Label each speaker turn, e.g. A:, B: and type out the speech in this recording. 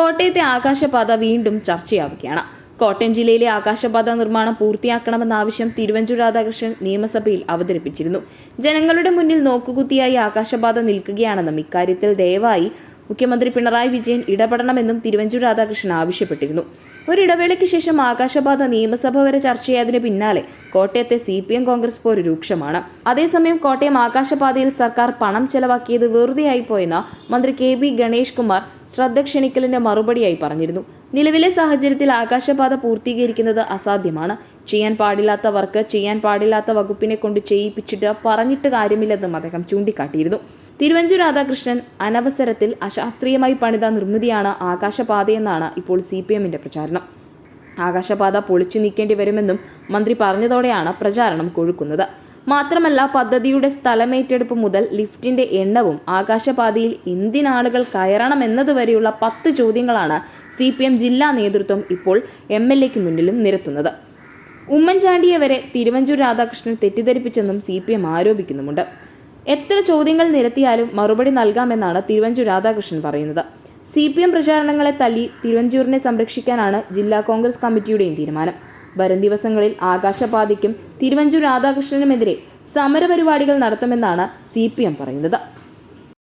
A: കോട്ടയത്തെ ആകാശപാത വീണ്ടും ചർച്ചയാവുകയാണ്. കോട്ടയം ജില്ലയിലെ ആകാശപാത നിർമ്മാണം പൂർത്തിയാക്കണമെന്ന ആവശ്യം തിരുവഞ്ചൂർ രാധാകൃഷ്ണൻ നിയമസഭയിൽ അവതരിപ്പിച്ചിരുന്നു. ജനങ്ങളുടെ മുന്നിൽ നോക്കുകുത്തിയായി ആകാശപാത നിൽക്കുകയാണെന്നും ഇക്കാര്യത്തിൽ ദയവായി മുഖ്യമന്ത്രി പിണറായി വിജയൻ ഇടപെടണമെന്നും തിരുവഞ്ചൂർ രാധാകൃഷ്ണൻ ആവശ്യപ്പെട്ടിരുന്നു. ഒരിടവേളയ്ക്ക് ശേഷം ആകാശപാത നിയമസഭ വരെ ചർച്ചയായതിന് പിന്നാലെ കോട്ടയത്തെ സി പി എം കോൺഗ്രസ് പോര് രൂക്ഷമാണ്. അതേസമയം കോട്ടയം ആകാശപാതയിൽ സർക്കാർ പണം ചെലവാക്കിയത് വെറുതെയായി പോയെന്ന് മന്ത്രി കെ ബി ഗണേഷ് കുമാർ ശ്രദ്ധ ക്ഷണിക്കലിന്റെ മറുപടിയായി പറഞ്ഞിരുന്നു. നിലവിലെ സാഹചര്യത്തിൽ ആകാശപാത പൂർത്തീകരിക്കുന്നത് അസാധ്യമാണ്. ചെയ്യാൻ പാടില്ലാത്തവർക്ക് ചെയ്യാൻ പാടില്ലാത്ത വകുപ്പിനെ കൊണ്ട് ചെയ്യിപ്പിച്ചിട്ട് പറഞ്ഞിട്ട് കാര്യമില്ലെന്നും അദ്ദേഹം ചൂണ്ടിക്കാട്ടിയിരുന്നു. തിരുവഞ്ചൂർ രാധാകൃഷ്ണൻ അനവസരത്തിൽ അശാസ്ത്രീയമായി പണിത നിർമ്മിതിയാണ് ആകാശപാതയെന്നാണ് ഇപ്പോൾ സി പി എമ്മിന്റെ പ്രചാരണം. ആകാശപാത പൊളിച്ചു നീക്കേണ്ടി വരുമെന്നും മന്ത്രി പറഞ്ഞതോടെയാണ് പ്രചാരണം കൊഴുക്കുന്നത്. മാത്രമല്ല പദ്ധതിയുടെ സ്ഥലമേറ്റെടുപ്പ് മുതൽ ലിഫ്റ്റിന്റെ എണ്ണവും ആകാശപാതയിൽ എന്തിനാളുകൾ കയറണമെന്നതുവരെയുള്ള പത്ത് ചോദ്യങ്ങളാണ് സി പി എം ജില്ലാ നേതൃത്വം ഇപ്പോൾ എം എൽ എക്ക് മുന്നിലും നിരത്തുന്നത്. ഉമ്മൻചാണ്ടിയെ വരെ തിരുവഞ്ചൂർ രാധാകൃഷ്ണൻ തെറ്റിദ്ധരിപ്പിച്ചെന്നും സി പി എം ആരോപിക്കുന്നുമുണ്ട്. എത്ര ചോദ്യങ്ങൾ നിരത്തിയാലും മറുപടി നൽകാമെന്നാണ് തിരുവഞ്ചൂർ രാധാകൃഷ്ണൻ പറയുന്നത്. സി പി എം പ്രചാരണങ്ങളെ തള്ളി തിരുവഞ്ചൂരിനെ സംരക്ഷിക്കാനാണ് ജില്ലാ കോൺഗ്രസ് കമ്മിറ്റിയുടെയും തീരുമാനം. വരും ദിവസങ്ങളിൽ ആകാശപാതയ്ക്കും തിരുവഞ്ചൂർ രാധാകൃഷ്ണനുമെതിരെ സമരപരിപാടികൾ നടത്തുമെന്നാണ് സി പി എം പറയുന്നത്.